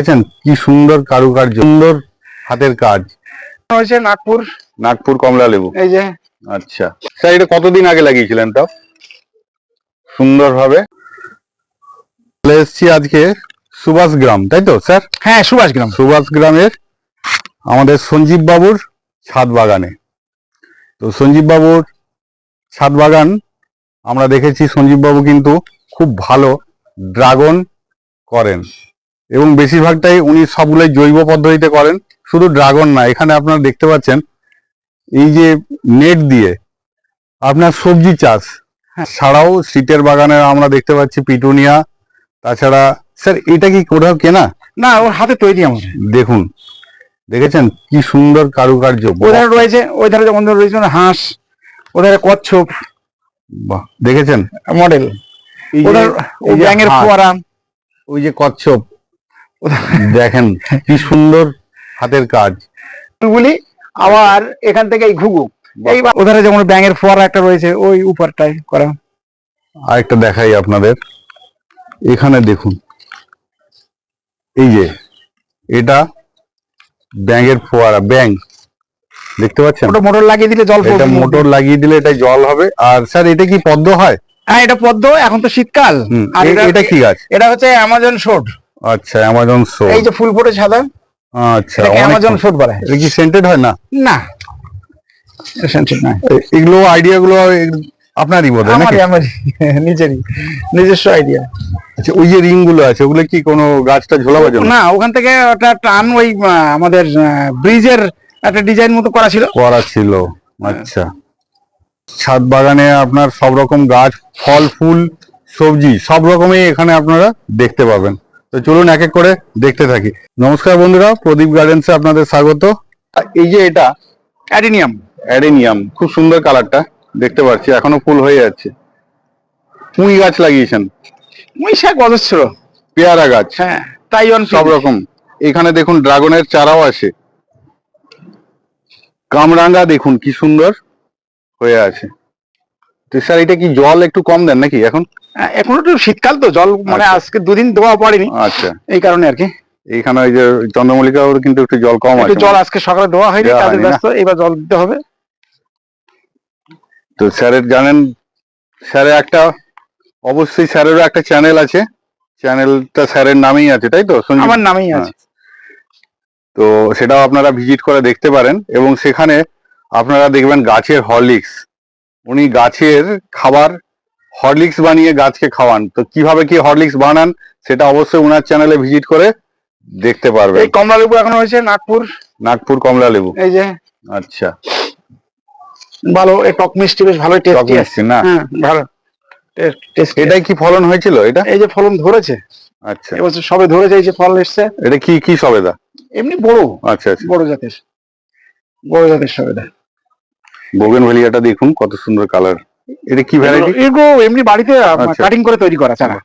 দেখেছেন কি সুন্দর কারুকার্য সুন্দর হাতের কাজ। হয়েছে নাগপুর। নাগপুর কমলা লেবু। এই যে। আচ্ছা। স্যার এটা কতদিন আগে লাগিয়েছিলেন তাও? সুন্দর ভাবে চলে এসছি আজকে সুভাষ গ্রাম তাই তো স্যার? হ্যাঁ সুভাষ গ্রাম। সুভাষ গ্রামের আমাদের সঞ্জীব বাবুর ছাদ বাগানে। তো সঞ্জীব বাবুর ছাদ বাগান আমরা দেখেছি সঞ্জীব বাবু কিন্তু খুব ভালো ড্রাগন করেন। এবং বেশিরভাগটাই উনি সবগুলোই জৈব পদ্ধতিতে করেন। শুধু ড্রাগন না এখানে আপনারা দেখতে পাচ্ছেন এই যে নেট দিয়ে আপনার সবজি চাষ। ছাড়াও শীতের বাগানে আমরা দেখতে পাচ্ছি পিটুনিয়া তাছাড়া স্যার এটা কি কোথাও কেনা? না ওর হাতে তৈরি আমার দেখুন দেখেছেন? কি সুন্দর কারুকার্য। ওধারে রয়েছে ওই ধারে যেমন রয়েছে হাঁস ওধারে কচ্ছপ। বাহ, দেখেছেন? মডেল। ওধার ব্যাঙের ফোয়ারা। ওই যে কচ্ছপ দেখেন কি সুন্দর হাতের কাজ। বলি আবার এখান থেকে এই ঘুঘু। এই ওধারে যেমন ব্যাঙের ফোয়ারা একটা রয়েছে ওই উপরটাই করা। আরেকটা দেখাই আপনাদের। এখানে দেখুন। এই যে এটা ব্যাঙের ফোয়ারা ব্যাং দেখতে পাচ্ছেন? ওটা মোটর লাগিয়ে দিলে জল এটা মোটর লাগিয়ে দিলে এটা জল হবে। আর স্যার এটা কি পদ্ম হয়? হ্যাঁ এটা পদ্ম এখন তো শীতকাল। আর এটা এটা কি গাছ? এটা হচ্ছে অ্যামাজন শোট আচ্ছা অ্যামাজন শো এই যে ফুল ফুটে সাদা? আচ্ছা অ্যামাজন শোট বলে? এটা কি সেন্টেড হয় না? না। সেন্টেড। এ- এগুলো আইডিয়া গুলো আপনারই বোধ নাকি? আমারই নিজেরই। নিজস্ব আইডিয়া আচ্ছা ওই যে রিংগুলো আছে ওগুলো কি কোনো গাছটা ঝোলাবার জন্য? না ওখান থেকে ওটা টান ওই আমাদের ব্রিজের একটা ডিজাইন মতো করা ছিল। করা ছিল। আচ্ছা। ছাদ বাগানে আপনার সব রকম গাছ ফল ফুল সবজি সব রকমই এখানে আপনারা দেখতে পাবেন। তো চলুন এক এক করে দেখতে থাকি। নমস্কার বন্ধুরা প্রদীপ গার্ডেন্সে আপনাদের স্বাগত। এই যে এটা অ্যাডিনিয়াম। অ্যাডেনিয়াম খুব সুন্দর কালারটা দেখতে পাচ্ছি এখনও ফুল হয়ে যাচ্ছে। পুঁই গাছ লাগিয়েছেন। ওই শাক অজস্র। পেয়ারা গাছ। হ্যাঁ তাইওয়ান সব রকম। এখানে দেখুন ড্রাগনের চারাও আছে। কামরাঙ্গা দেখুন কি সুন্দর হয়ে আছে। তো স্যার এটা কি জল একটু কম দেন নাকি এখন? এখন একটু শীতকাল তো জল মানে আচ্ছা। আজকে দুদিন দেওয়া পড়েনি। আচ্ছা। এই কারণে আর কি। এইখানে ওই যে চন্দ্রমল্লিকা ওর কিন্তু একটু জল কম আছে। জল আজকে সকালে দেওয়া হয়নি কাজে ব্যস্ত এবার জল দিতে হবে। তো স্যারের জানেন স্যারের একটা অবশ্যই স্যারেরও একটা চ্যানেল আছে। চ্যানেলটা স্যারের নামেই আছে তাই তো? আমার নামেই হ্যাঁ। আছে। তো সেটাও আপনারা ভিজিট করে দেখতে পারেন। এবং সেখানে আপনারা দেখবেন গাছের হরলিক্স উনি গাছের খাবার হরলিক্স বানিয়ে গাছকে খাওয়ান। তো কীভাবে কি হরলিক্স বানান সেটা অবশ্যই ওনার চ্যানেলে ভিজিট করে দেখতে পারবে এই কমলা লেবু এখন হয়েছে নাগপুর। নাগপুর কমলা লেবু এই যে। আচ্ছা। ভালো এই টক মিষ্টি বেশ ভালোই টেস্টি আছে মিষ্টি না? হ্যাঁ ভালো। টেস্ট এটাই কি ফলন হয়েছিল এটা? এই যে ফলন ধরেছে। আচ্ছা। এবছর সবে ধরেছে এই যে ফল এসছে। এটা কি কি সবেদা? এমনি বড়। আচ্ছা আচ্ছা। বড় জাতের। বড় জাতের সবেদা। বোগেন ভেলিয়াটা দেখুন কত সুন্দর কালার এটা কি ভ্যারাইটি এগুলো এমনি বাড়িতে আচ্ছা। কাটিং করে তৈরি করা চারা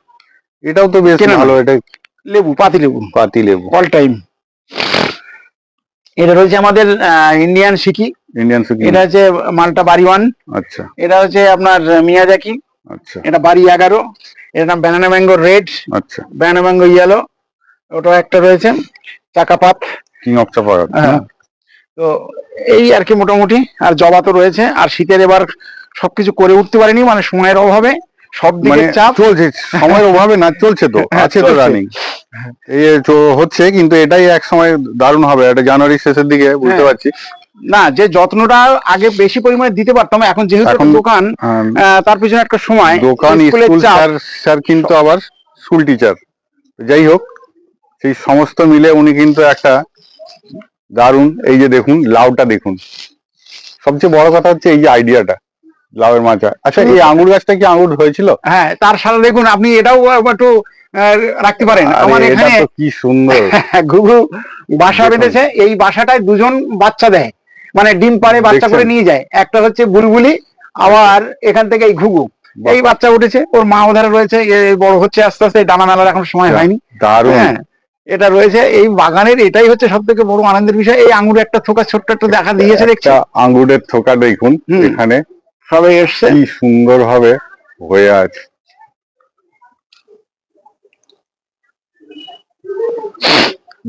এটাও তো বেশ ভালো এটা লেবু পাতি লেবু। পাতি লেবু। অল টাইম এটা রয়েছে আমাদের ইন্ডিয়ান সিকি ইন্ডিয়ান সুকি এটা হচ্ছে মালটা বাড়ি ওয়ান। আচ্ছা। এটা হচ্ছে আপনার মিয়াজাকি আচ্ছা। এটা বাড়ি এগারো। এটার নাম ব্যানানা ম্যাঙ্গো রেড আচ্ছা। ব্যানানা ম্যাঙ্গো ইয়েলো ওটা একটা রয়েছে। চাকাপাত কিং অফ হ্যাঁ। তো এই আর কি মোটামুটি আর জবা তো রয়েছে আর শীতের এবার সবকিছু করে উঠতে পারিনি মানে সময়ের অভাবে সব দিকে মানে চাপ। চলছে সময়ের অভাবে না চলছে তো হ্যাঁ, আছে তো রানিং এই তো হচ্ছে কিন্তু এটাই এক সময় দারুণ হবে এটা জানুয়ারি শেষের দিকে বুঝতে হ্যাঁ। পারছি। না যে যত্নটা আগে বেশি পরিমাণে দিতে পারতাম এখন যেহেতু দোকান আহ, তার পিছনে একটা সময় দোকান স্কুল স্যার স্যার কিন্তু আবার স্কুল টিচার যাই হোক সেই সমস্ত মিলে উনি কিন্তু একটা দারুণ। এই যে দেখুন লাউটা দেখুন। সবচেয়ে বড় কথা হচ্ছে এই যে আইডিয়াটা লাউয়ের মাচা। আচ্ছা এই আঙ্গুর গাছটা কি আঙ্গুর হয়েছিল? হ্যাঁ তার সাথে দেখুন আপনি এটাও একটু রাখতে পারেন। আমার এখানে কি সুন্দর। ঘুঘু বাসা বেঁধেছে এই বাসাটায় দুজন বাচ্চা দেয়। মানে ডিম পাড়ে বাচ্চা করে নিয়ে যায়। একটা হচ্ছে বুলবুলি আবার এখান থেকে এই ঘুঘু। এই বাচ্চা উঠেছে ওর মা ওধারে রয়েছে বড় হচ্ছে আস্তে আস্তে ডানা মেলার এখন সময় হয়নি। দারুণ। হ্যাঁ। এটা রয়েছে এই বাগানের এটাই হচ্ছে সব থেকে বড় আনন্দের বিষয়। এই আঙুর একটা থোকা ছোট্ট একটা দেখা দিয়েছে দেখছি। একটা আঙ্গুরের থোকা দেখুন এখানে। সবে এসছে। কি সুন্দর ভাবে হয়ে আছে।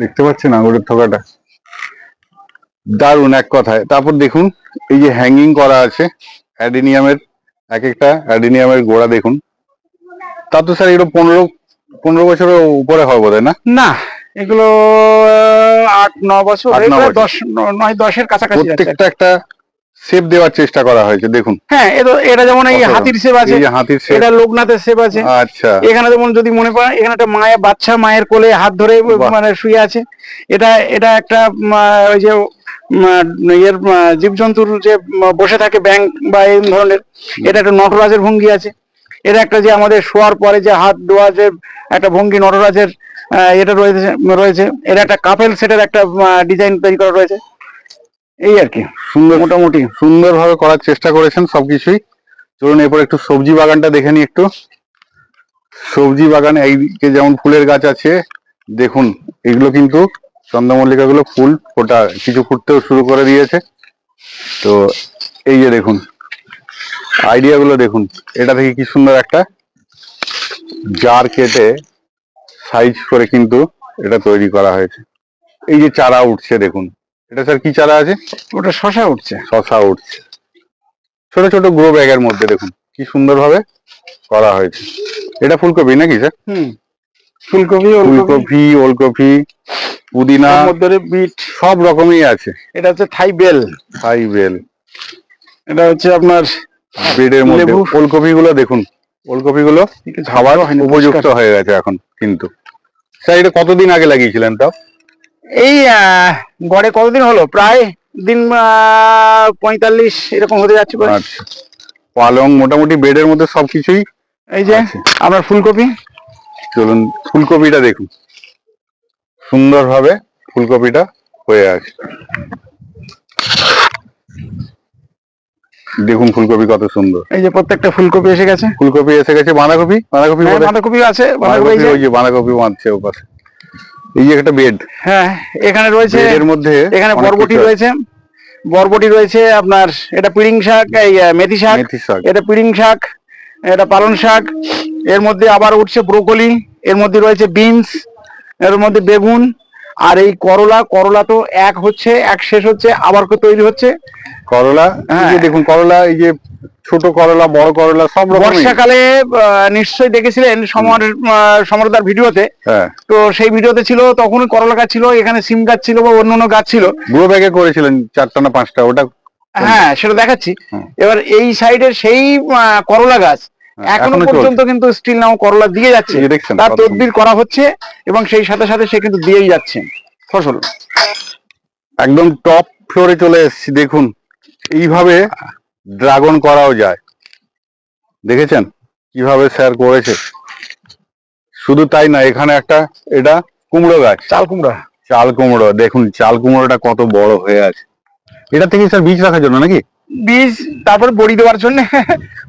দেখতে পাচ্ছেন আঙুরের থোকাটা? দারুণ এক কথায়। তারপর দেখুন এই যে হ্যাঙ্গিং করা আছে অ্যাডিনিয়ামের এক একটা অ্যাডিনিয়ামের গোড়া দেখুন। তা তো স্যার এগুলো পনেরো পনেরো বছরের উপরে হয় বোধ না? না এগুলো আট ন বছর। দশ নয় দশের কাছাকাছি। প্রত্যেকটা একটা শেপ দেওয়ার চেষ্টা করা হয়েছে দেখুন। হ্যাঁ এটা- যেমন এই হাতির সেব আছে হাতির শেপ এটা লোকনাথের সেব আছে। আচ্ছা। এখানে যেমন যদি মনে করেন এখানে একটা মায়ের বাচ্চা মায়ের কোলে হাত ধরে মানে শুয়ে আছে। এটা এটা একটা ওই যে ইয়ের জীবজন্তুর যে বসে থাকে ব্যাংক বা এই ধরনের এটা একটা নটরাজের ভঙ্গি আছে। এটা একটা যে আমাদের শোয়ার পরে যে হাত দেওয়া যে একটা ভঙ্গি নটরাজের এটা রয়েছে রয়েছে। এটা একটা কাপেল সেটের একটা ডিজাইন তৈরি করা রয়েছে। এই আর কি। সুন্দর। মোটামুটি। সুন্দরভাবে করার চেষ্টা করেছেন সবকিছুই। চলুন এরপর একটু সবজি বাগানটা দেখে নি একটু। সবজি বাগানে এইদিকে যেমন ফুলের গাছ আছে দেখুন এগুলো কিন্তু চন্দ্রমল্লিকা গুলো ফুল ফোটা কিছু ফুটতেও শুরু করে দিয়েছে। তো এই যে দেখুন আইডিয়া গুলো দেখুন। এটা থেকে কি সুন্দর একটা জার কেটে সাইজ করে কিন্তু এটা তৈরি করা হয়েছে। এই যে চারা উঠছে দেখুন। এটা স্যার কি চারা আছে? ওটা শশা উঠছে। শশা উঠছে। ছোট ছোট গ্রো ব্যাগের মধ্যে দেখুন কি সুন্দরভাবে করা হয়েছে। এটা ফুলকপি নাকি স্যার? হুম। ফুলকপি ফুলকপি। ওলকপি পুদিনা বিট। সব রকমই আছে। এটা হচ্ছে থাই বেল। High bell. এটা হচ্ছে আপনার বেডের মধ্যে। ওলকপি গুলো দেখুন ওলকপি গুলো খাবার উপযুক্ত হয়ে গেছে এখন কিন্তু। স্যার এটা কতদিন আগে লাগিয়েছিলেন তাও? এই গড়ে কতদিন হলো? প্রায় দিন পঁয়তাল্লিশ এরকম হতে যাচ্ছে। আচ্ছা। পালং মোটামুটি বেডের মধ্যে সবকিছুই এই যে। আপনার ফুলকপি। চলুন ফুলকপিটা দেখুন। সুন্দরভাবে ফুলকপিটা হয়ে আছে। দেখুন ফুলকপি কত সুন্দর। এই যে প্রত্যেকটা ফুলকপি এসে গেছে। ফুলকপি এসে গেছে বাঁধাকপি? বাঁধাকপি হ্যাঁ, বাঁধাকপি আছে বাঁধাকপি ওই যে বাঁধাকপি বাঁধছে ওপাশে। এই যে একটা বেড হ্যাঁ এখানে রয়েছে এর মধ্যে এখানে বরবটি রয়েছে। বরবটি রয়েছে আপনার এটা পিড়িং শাক এই মেথি শাক। মেথি শাক। এটা পিড়িং শাক এটা পালং শাক। এর মধ্যে আবার উঠছে ব্রোকলি এর মধ্যে রয়েছে বিনস এর মধ্যে বেগুন। আর এই করলা করলা তো এক হচ্ছে এক শেষ হচ্ছে আবার তৈরি হচ্ছে। করলা হ্যাঁ। দেখুন করলা এই যে ছোট করলা বড় করলা সব রকম বর্ষাকালে নিশ্চয়ই দেখেছিলেন সমর সমরদার ভিডিওতে। হ্যাঁ। তো সেই ভিডিওতে ছিল তখনই করলা গাছ ছিল এখানে সিম গাছ ছিল বা অন্য অন্য গাছ ছিল। গ্রো ব্যাগে করেছিলেন চারটা না পাঁচটা ওটা হ্যাঁ সেটা দেখাচ্ছি। এবার এই সাইডের সেই করলা গাছ হ্যাঁ, এখনও পর্যন্ত কিন্তু স্টিল নাও করলা দিয়ে যাচ্ছে। তার তদবির করা হচ্ছে এবং সেই সাথে সাথে সে কিন্তু দিয়েই যাচ্ছে। ফসল। একদম টপ ফ্লোরে চলে এসেছি দেখুন। এইভাবে ড্রাগন করাও যায়। দেখেছেন? কীভাবে স্যার করেছে? শুধু তাই না এখানে একটা এটা কুমড়ো গাছ। চাল কুমড়ো। চাল কুমড়ো দেখুন চাল কুমড়োটা কত বড় হয়ে আছে। এটা থেকে স্যার বীজ রাখার জন্য নাকি? বীজ তারপরে বড়ি দেওয়ার জন্য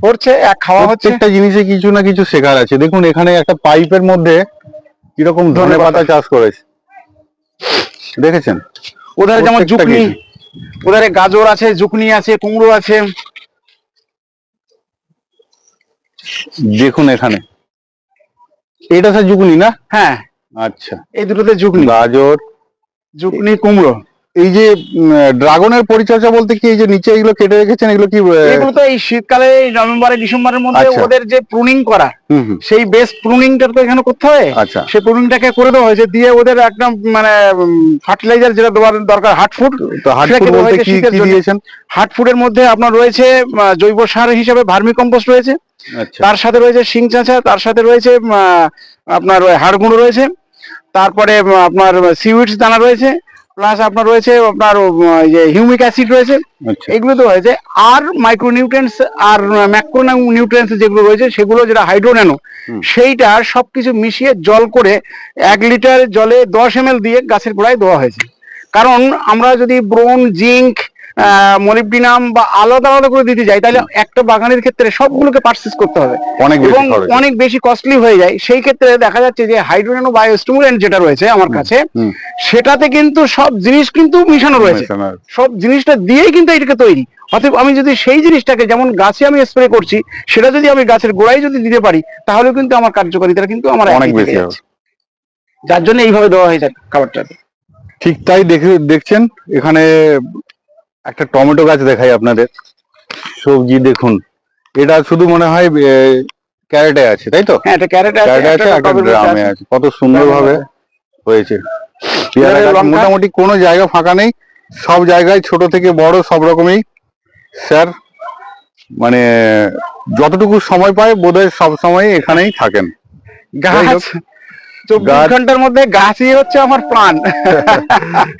হচ্ছে এক খাওয়া হচ্ছে। একটা জিনিসে কিছু না কিছু শেখার আছে। দেখুন এখানে একটা পাইপের মধ্যে কীরকম ধনে ধনেপাতা। পাতা। চাষ করেছে। দেখেছেন? ওদের যেমন জুকনি। ওধারে গাজর আছে জুকনি আছে কুমড়ো আছে। দেখুন এখানে। এটা স্যার জুকনি না? হ্যাঁ। আচ্ছা। এই দুটোতে জুকনি। গাজর। জুকনি কুমড়ো। এই যে ড্রাগনের পরিচর্যা বলতে কি এই যে নিচে এগুলো কেটে রেখেছেন এগুলো কি এগুলো তো এই শীতকালে নভেম্বরে ডিসেম্বরের মধ্যে আচ্ছা। ওদের যে প্রুনিং করা সেই বেস প্রুনিংটা তো এখানে করতে হবে আচ্ছা। সেই প্রুনিংটাকে করে দেওয়া হয়েছে দিয়ে ওদের একদম মানে ফার্টিলাইজার যেটা দেওয়ার দরকার হার্ট ফুড তো হার্ড ফুড দেওয়া বলতে কি কি দিয়েছেন? হার্ট ফুডের মধ্যে আপনার রয়েছে জৈব সার হিসেবে ভার্মি কম্পোস্ট রয়েছে। আচ্ছা। তার সাথে রয়েছে শিং চাঁচা তার সাথে রয়েছে আপনার ওই হাড় গুঁড়ো রয়েছে। তারপরে আপনার সিউইডস দানা রয়েছে। প্লাস আপনার রয়েছে আপনার যে হিউমিক অ্যাসিড রয়েছে আচ্ছা। এগুলো তো হয়েছে। আর মাইক্রোনিউট্রেন্স আর ম্যাক্রো নিউট্রিয়েন্টস যেগুলো রয়েছে সেগুলো যেটা হাইড্রোন্যানো। সেইটা সবকিছু মিশিয়ে জল করে এক লিটার জলে দশ এম দিয়ে গাছের গোড়ায় দেওয়া হয়েছে। কারণ আমরা যদি ব্রোন জিঙ্ক মলিবডিনাম বা আলাদা আলাদা করে দিতে যাই তাহলে একটা বাগানের ক্ষেত্রে সবগুলোকে পারচেস করতে হবে। অনেক বেশি এবং অনেক বেশি কস্টলি হয়ে যায়। সেই ক্ষেত্রে দেখা যাচ্ছে যে হাইড্রোজেন ও বায়োস্টিমুলেন্ট যেটা রয়েছে আমার কাছে সেটাতে কিন্তু সব জিনিস কিন্তু মিশানো রয়েছে। সব জিনিসটা দিয়েই কিন্তু এটাকে তৈরি। অতএব আমি যদি সেই জিনিসটাকে যেমন গাছে আমি স্প্রে করছি সেটা যদি আমি গাছের গোড়ায় যদি দিতে পারি তাহলে কিন্তু আমার কার্যকারিতা কিন্তু আমার অনেক বেশি হবে। যার জন্য এইভাবে দেওয়া হয়েছে খাবারটা ঠিক তাই দেখে দেখছেন এখানে একটা টমেটো গাছ দেখাই আপনাদের। সবজি দেখুন এটা শুধু মনে হয় ক্যারেটে আছে তাই তো? হ্যাঁ ক্যারেট আছে ক্যারেটে আছে একটা ড্রামে আছে। আছে কত সুন্দর ভাবে হয়েছে। পেয়ারা গাছ লঙ্কা? মোটামুটি কোনো জায়গা ফাঁকা নেই সব জায়গায় ছোট থেকে বড় সব রকমই। স্যার মানে যতটুকু সময় পায় বোধহয় সব সময় এখানেই থাকেন। গাছ। চব্বিশ ঘণ্টার মধ্যে গাছই হচ্ছে আমার প্রাণ।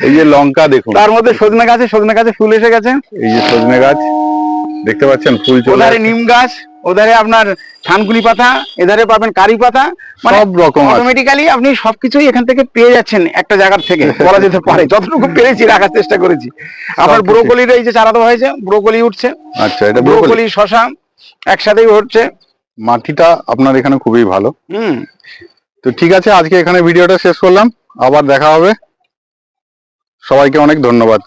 এই যে লঙ্কা দেখুন। তার মধ্যে সজনে গাছে সজনে গাছে ফুল এসে গেছে। এই যে সজনে গাছ দেখতে পাচ্ছেন ফুল চলে ওধারে নিম গাছ ওধারে আপনার থানকুনি পাতা এধারে পাবেন কারি পাতা। মানে সব রকম অটোমেটিক্যালি আপনি সবকিছুই এখান থেকে পেয়ে যাচ্ছেন একটা জায়গার থেকে বলা যেতে পারে। যতটুকু পেরেছি রাখার চেষ্টা করেছি। আবার ব্রোকলির এই যে চারা দেওয়া হয়েছে ব্রোকলি উঠছে। আচ্ছা এটা ব্রোকলি। ব্রোকলি শশা একসাথেই হচ্ছে। মাটিটা আপনার এখানে খুবই ভালো। হুম। তো ঠিক আছে আজকে এখানে ভিডিওটা শেষ করলাম। আবার দেখা হবে। সবাইকে অনেক ধন্যবাদ।